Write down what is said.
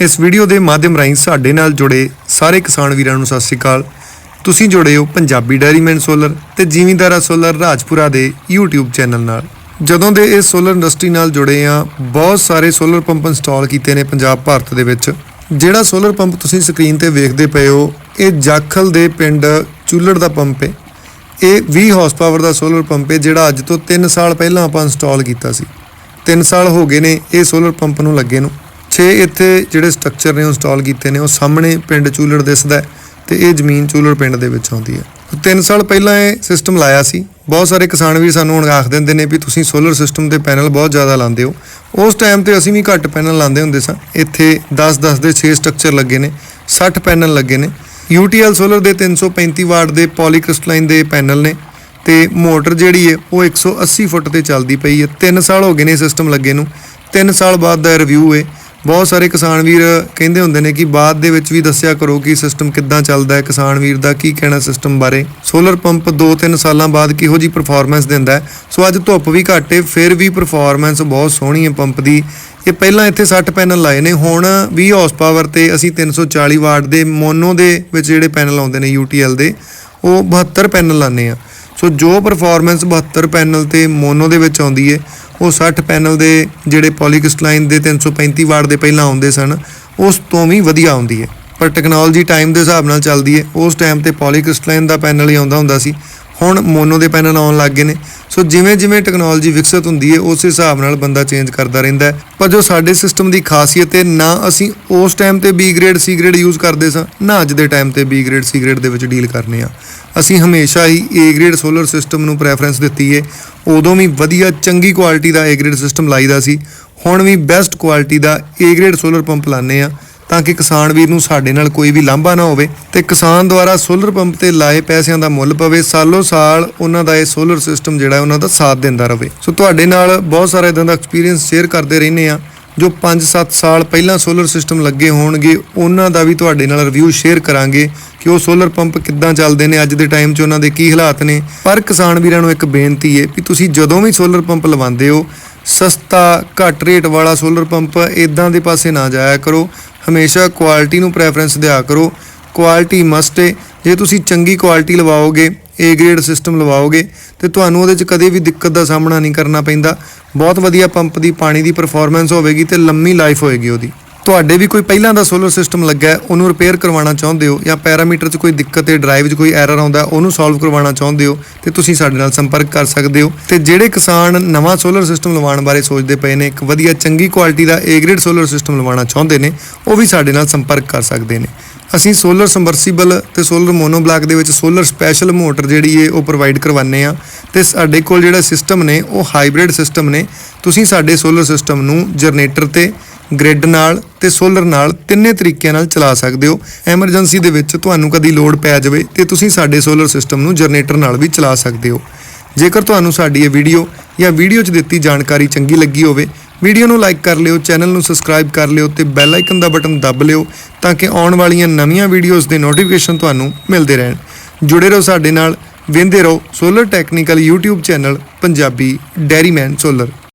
ਇਸ ਵੀਡੀਓ ਦੇ ਮਾਧਿਅਮ ਰਾਹੀਂ ਸਾਡੇ ਨਾਲ ਜੁੜੇ ਸਾਰੇ ਕਿਸਾਨ ਵੀਰਾਂ ਨੂੰ ਸਤਿ ਸ੍ਰੀ ਅਕਾਲ। ਤੁਸੀਂ ਜੁੜੇ ਹੋ ਪੰਜਾਬੀ ਡੈਰੀਮੈਨ ਸੋਲਰ ਤੇ ਜੀਵੀਂਦਾਰਾ ਸੋਲਰ ਰਾਜਪੁਰਾ ਦੇ YouTube ਚੈਨਲ ਨਾਲ। ਜਦੋਂ ਦੇ ਇਸ ਸੋਲਰ ਇੰਡਸਟਰੀ ਨਾਲ ਜੁੜੇ ਆ ਬਹੁਤ ਸਾਰੇ ਸੋਲਰ ਪੰਪ ਇੰਸਟਾਲ ਕੀਤੇ ਨੇ ਪੰਜਾਬ, ਭਾਰਤ ਦੇ ਵਿੱਚ। ਜਿਹੜਾ ਸੋਲਰ ਪੰਪ ਤੁਸੀਂ ਸਕਰੀਨ ਤੇ ਵੇਖਦੇ ਪਏ ਹੋ, ਇਹ ਜਾਖਲ ਦੇ ਪਿੰਡ ਚੁੱਲੜ ਦਾ ਪੰਪ ਹੈ। ਇਹ 20 ਹਾਰਸ ਪਾਵਰ ਦਾ ਸੋਲਰ ਪੰਪ ਹੈ, ਜਿਹੜਾ ਅੱਜ ਤੋਂ 3 ਸਾਲ ਪਹਿਲਾਂ ਆਪਾਂ ਇੰਸਟਾਲ ਕੀਤਾ ਸੀ। 3 ਸਾਲ ਹੋ ਗਏ ਨੇ ਇਹ ਸੋਲਰ ਪੰਪ ਨੂੰ ਲੱਗੇ ਨੂੰ। 6 ਇੱਥੇ ਜਿਹੜੇ ਸਟਰਕਚਰ ਨੇ ਉਹ ਇੰਸਟਾਲ ਕੀਤੇ ਨੇ, ਉਹ ਸਾਹਮਣੇ ਪਿੰਡ ਚੂਲੜ ਦਿਸਦਾ ਹੈ ਤੇ ਇਹ ਜ਼ਮੀਨ ਚੂਲੜ ਪਿੰਡ ਦੇ ਵਿੱਚ ਆਉਂਦੀ ਹੈ। 3 ਸਾਲ ਪਹਿਲਾਂ ਇਹ ਸਿਸਟਮ ਲਾਇਆ ਸੀ। ਬਹੁਤ ਸਾਰੇ ਕਿਸਾਨ ਵੀ ਸਾਨੂੰ ਹੁਣ ਆਖ ਦਿੰਦੇ ਨੇ ਵੀ ਤੁਸੀਂ ਸੋਲਰ ਸਿਸਟਮ ਤੇ ਪੈਨਲ ਬਹੁਤ ਜ਼ਿਆਦਾ ਲਾਉਂਦੇ ਹੋ। ਉਸ ਟਾਈਮ ਤੇ ਅਸੀਂ ਵੀ ਘੱਟ ਪੈਨਲ ਲਾਉਂਦੇ ਹੁੰਦੇ ਸਾਂ। ਇੱਥੇ 10-10 ਦੇ 6 ਸਟਰਕਚਰ ਲੱਗੇ ਨੇ 60 ਪੈਨਲ ਲੱਗੇ ਨੇ। UTL ਸੋਲਰ ਦੇ 335 ਵਾਟ ਦੇ ਪੋਲੀਕ੍ਰਿਸਟਲਾਈਨ ਦੇ ਪੈਨਲ ਨੇ ਤੇ ਮੋਟਰ ਜਿਹੜੀ ਹੈ ਉਹ 180 ਫੁੱਟ ਤੇ ਚੱਲਦੀ ਪਈ ਹੈ। 3 ਸਾਲ ਹੋ ਗਏ ਨੇ ਸਿਸਟਮ ਲੱਗੇ ਨੂੰ। 3 ਸਾਲ ਬਾਅਦ ਦਾ ਰਿਵਿਊ ਹੈ। ਬਹੁਤ ਸਾਰੇ ਕਿਸਾਨ ਵੀਰ ਕਹਿੰਦੇ ਹੁੰਦੇ ਨੇ ਕਿ ਬਾਅਦ ਦੇ ਵਿੱਚ ਵੀ ਦੱਸਿਆ ਕਰੋ ਕਿ ਸਿਸਟਮ ਕਿੱਦਾਂ ਚੱਲਦਾ ਹੈ ਕਿਸਾਨ ਵੀਰ ਦਾ ਕੀ ਕਹਿਣਾ ਸਿਸਟਮ ਬਾਰੇ। ਸੋਲਰ ਪੰਪ 2-3 ਸਾਲਾਂ ਬਾਅਦ ਕਿਹੋ ਜੀ ਪਰਫਾਰਮੈਂਸ ਦਿੰਦਾ ਸੋ ਅੱਜ ਧੁੱਪ ਵੀ ਘੱਟ ਹੈ ਫਿਰ ਵੀ ਪਰਫਾਰਮੈਂਸ ਬਹੁਤ ਸੋਹਣੀ ਹੈ ਪੰਪ ਦੀ। ਇਹ ਪਹਿਲਾਂ ਇੱਥੇ 60 ਪੈਨਲ ਲਾਏ ਨੇ, ਹੁਣ 20 ਹਾਰਸ ਪਾਵਰ ਤੇ ਅਸੀਂ 340 ਵਾਟ ਦੇ ਮੋਨੋ ਦੇ ਵਿੱਚ ਜਿਹੜੇ ਪੈਨਲ ਆਉਂਦੇ ਨੇ UTL ਦੇ, ਉਹ 72 ਪੈਨਲ ਲਾਣੇ ਆ ਸੋ ਜੋ ਪਰਫਾਰਮੈਂਸ 72 ਪੈਨਲ ਤੇ ਮੋਨੋ ਦੇ ਵਿੱਚ ਆਉਂਦੀ ਹੈ ਉਹ 60 ਪੈਨਲ ਦੇ ਜਿਹੜੇ ਪੋਲੀਕ੍ਰਿਸਟਲਾਈਨ ਦੇ 335 ਵਾਟ ਦੇ ਪਹਿਲਾਂ ਆਉਂਦੇ ਸਨ, ਉਸ ਤੋਂ ਵੀ ਵਧੀਆ ਆਉਂਦੀ ਹੈ। ਪਰ ਟੈਕਨੋਲੋਜੀ ਟਾਈਮ ਦੇ ਹਿਸਾਬ ਨਾਲ ਚੱਲਦੀ ਹੈ। ਉਸ ਟਾਈਮ ਤੇ ਪੋਲੀਕ੍ਰਿਸਟਲਾਈਨ ਦਾ ਪੈਨਲ ਹੀ ਆਉਂਦਾ ਹੁੰਦਾ ਸੀ। ਹੁਣ ਮੋਨੋ ਦੇ ਪੈਨਲ ਆਉਣ ਲੱਗ ਗਏ ਨੇ। ਸੋ ਜਿਵੇਂ ਜਿਵੇਂ ਟੈਕਨੋਲੋਜੀ ਵਿਕਸਿਤ ਹੁੰਦੀ ਹੈ, ਉਸ ਹਿਸਾਬ ਨਾਲ ਬੰਦਾ ਚੇਂਜ ਕਰਦਾ ਰਹਿੰਦਾ ਪਰ ਜੋ ਸਾਡੇ ਸਿਸਟਮ ਦੀ ਖਾਸੀਅਤ ਹੈ, ਨਾ ਅਸੀਂ ਉਸ ਟਾਈਮ ਤੇ B grade C grade use ਕਰਦੇ ਸਾਂ, ਨਾ ਅੱਜ ਦੇ ਟਾਈਮ ਤੇ B ਗ੍ਰੇਡ C ਗ੍ਰੇਡ ਦੇ ਵਿੱਚ ਡੀਲ ਕਰਨੇ ਆ। ਅਸੀਂ ਹਮੇਸ਼ਾ ਹੀ A ਗ੍ਰੇਡ ਸੋਲਰ ਸਿਸਟਮ ਨੂੰ ਪ੍ਰੈਫਰੈਂਸ ਦਿੱਤੀ ਹੈ ਉਦੋਂ ਵੀ ਵਧੀਆ, ਚੰਗੀ ਕੁਆਲਿਟੀ ਦਾ A ਗ੍ਰੇਡ ਸਿਸਟਮ ਲਾਈਦਾ ਸੀ। ਹੁਣ ਵੀ ਬੈਸਟ ਕੁਆਲਿਟੀ ਦਾ A ਗ੍ਰੇਡ ਸੋਲਰ ਪੰਪ ਲਾਣੇ ਆ। ਤਾਂ ਕਿ ਕਿਸਾਨ ਵੀਰ ਨੂੰ ਸਾਡੇ ਨਾਲ ਕੋਈ ਵੀ ਲਾਂਭਾ ਨਾ ਹੋਵੇ ਤੇ ਕਿਸਾਨ ਦੁਆਰਾ ਸੋਲਰ ਪੰਪ ਤੇ ਲਾਏ ਪੈਸਿਆਂ ਦਾ ਮੁੱਲ ਪਵੇ, ਸਾਲੋ ਸਾਲ ਉਹਨਾਂ ਦਾ ਇਹ ਸੋਲਰ ਸਿਸਟਮ ਜਿਹੜਾ ਉਹਨਾਂ ਦਾ ਸਾਥ ਦਿੰਦਾ ਰਹੇ ਸੋ ਤੁਹਾਡੇ ਨਾਲ ਬਹੁਤ ਸਾਰਾ ਇਦਾਂ ਦਾ ਐਕਸਪੀਰੀਅੰਸ ਸ਼ੇਅਰ ਕਰਦੇ ਰਹਿੰਦੇ ਆ ਜੋ 5-7 ਸਾਲ ਪਹਿਲਾਂ ਸੋਲਰ ਸਿਸਟਮ ਲੱਗੇ ਹੋਣਗੇ, ਉਹਨਾਂ ਦਾ ਵੀ ਤੁਹਾਡੇ ਨਾਲ ਰਿਵਿਊ ਸ਼ੇਅਰ ਕਰਾਂਗੇ ਕਿ ਉਹ ਸੋਲਰ ਪੰਪ ਕਿੱਦਾਂ ਚੱਲਦੇ ਨੇ, ਅੱਜ ਦੇ ਟਾਈਮ 'ਚ ਉਹਨਾਂ ਦੇ ਕੀ ਹਾਲਾਤ ਨੇ। ਪਰ ਕਿਸਾਨ ਵੀਰਾਂ ਨੂੰ ਇੱਕ ਬੇਨਤੀ ਹੈ ਕਿ ਤੁਸੀਂ ਜਦੋਂ ਵੀ ਸੋਲਰ ਪੰਪ ਲਵਾਉਂਦੇ ਹੋ, ਸਸਤਾ ਘੱਟ ਰੇਟ ਵਾਲਾ ਸੋਲਰ ਪੰਪ ਇਦਾਂ ਦੇ ਪਾਸੇ ਨਾ ਜਾਇਆ ਕਰੋ ਹਮੇਸ਼ਾ ਕੁਆਲਿਟੀ ਨੂੰ ਪ੍ਰੈਫਰੈਂਸ ਦਿਆ ਕਰੋ। ਕੁਆਲਿਟੀ ਮਸਟ ਹੈ। ਜੇ ਤੁਸੀਂ ਚੰਗੀ ਕੁਆਲਿਟੀ ਲਵਾਓਗੇ ਏ ਗ੍ਰੇਡ ਸਿਸਟਮ ਲਵਾਓਗੇ, ਤੇ ਤੁਹਾਨੂੰ ਉਹਦੇ 'ਚ ਕਦੇ ਵੀ ਦਿੱਕਤ ਦਾ ਸਾਹਮਣਾ ਨਹੀਂ ਕਰਨਾ ਪੈਂਦਾ। ਬਹੁਤ ਵਧੀਆ ਪੰਪ ਦੀ, ਪਾਣੀ ਦੀ ਪਰਫਾਰਮੈਂਸ ਹੋਵੇਗੀ ਤੇ ਲੰਮੀ ਲਾਈਫ ਹੋਏਗੀ ਉਹਦੀ। ਤੁਹਾਡੇ ਵੀ ਕੋਈ ਪਹਿਲਾਂ ਦਾ ਸੋਲਰ ਸਿਸਟਮ ਲੱਗਾ ਹੈ, ਉਹਨੂੰ ਰਿਪੇਅਰ ਕਰਵਾਉਣਾ ਚਾਹੁੰਦੇ ਹੋ ਜਾਂ ਪੈਰਾਮੀਟਰ 'ਚ ਕੋਈ ਦਿੱਕਤ ਹੈ ਡਰਾਈਵ 'ਚ ਕੋਈ ਐਰਰ ਆਉਂਦਾ ਉਹਨੂੰ ਸੋਲਵ ਕਰਵਾਉਣਾ ਚਾਹੁੰਦੇ ਹੋ, ਤੇ ਤੁਸੀਂ ਸਾਡੇ ਨਾਲ ਸੰਪਰਕ ਕਰ ਸਕਦੇ ਹੋ। ਤੇ ਜਿਹੜੇ ਕਿਸਾਨ ਨਵਾਂ ਸੋਲਰ ਸਿਸਟਮ ਲਵਾਉਣ ਬਾਰੇ ਸੋਚਦੇ ਪਏ ਨੇ, ਇੱਕ ਵਧੀਆ ਚੰਗੀ ਕੁਆਲਿਟੀ ਦਾ A ਗ੍ਰੇਡ ਸੋਲਰ ਸਿਸਟਮ ਲਵਾਉਣਾ ਚਾਹੁੰਦੇ ਨੇ, ਉਹ ਵੀ ਸਾਡੇ ਨਾਲ ਸੰਪਰਕ ਕਰ ਸਕਦੇ ਨੇ। ਅਸੀਂ ਸੋਲਰ ਸਮਰਸੀਬਲ ਤੇ ਸੋਲਰ ਮੋਨੋਬਲਾਕ ਦੇ ਵਿੱਚ ਸੋਲਰ ਸਪੈਸ਼ਲ ਮੋਟਰ ਜਿਹੜੀ ਹੈ ਉਹ ਪ੍ਰੋਵਾਈਡ ਕਰਵਾਉਂਦੇ ਆ ਤੇ ਸਾਡੇ ਕੋਲ ਜਿਹੜਾ ਸਿਸਟਮ ਨੇ, ਉਹ ਹਾਈਬ੍ਰਿਡ ਸਿਸਟਮ ਨੇ। ਤੁਸੀਂ ਸਾਡੇ ਸੋਲਰ ਸਿਸਟਮ ਨੂੰ ਜਨਰੇਟਰ ਤੇ ਗ੍ਰਿਡ ਨਾਲ ਤੇ ਸੋਲਰ ਨਾਲ ਤਿੰਨੇ ਤਰੀਕਿਆਂ ਨਾਲ ਚਲਾ ਸਕਦੇ ਹੋ। ਐਮਰਜੈਂਸੀ ਦੇ ਵਿੱਚ ਤੁਹਾਨੂੰ ਕਦੀ ਲੋਡ ਪੈ ਜਾਵੇ ਤੇ ਤੁਸੀਂ ਸਾਡੇ ਸੋਲਰ ਸਿਸਟਮ ਨੂੰ ਜਨਰੇਟਰ ਨਾਲ ਵੀ ਚਲਾ ਸਕਦੇ ਹੋ। ਜੇਕਰ ਤੁਹਾਨੂੰ ਸਾਡੀ ਇਹ ਵੀਡੀਓ ਜਾਂ ਵੀਡੀਓ 'ਚ ਦਿੱਤੀ ਜਾਣਕਾਰੀ ਚੰਗੀ ਲੱਗੀ ਹੋਵੇ ਵੀਡੀਓ ਨੂੰ ਲਾਈਕ ਕਰ ਲਿਓ ਚੈਨਲ ਨੂੰ ਸਬਸਕ੍ਰਾਈਬ ਕਰ ਲਿਓ ਤੇ ਬੈਲ ਆਈਕਨ ਦਾ ਬਟਨ ਦੱਬ ਲਿਓ ਤਾਂ ਕਿ ਆਉਣ ਵਾਲੀਆਂ ਨਵੀਆਂ ਵੀਡੀਓਜ਼ ਦੇ ਨੋਟੀਫਿਕੇਸ਼ਨ ਤੁਹਾਨੂੰ ਮਿਲਦੇ ਰਹਿਣ। ਜੁੜੇ ਰਹੋ ਸਾਡੇ ਨਾਲ, ਵੇਂਦੇ ਰਹੋ solar technical YouTube channel Punjabi dairyman solar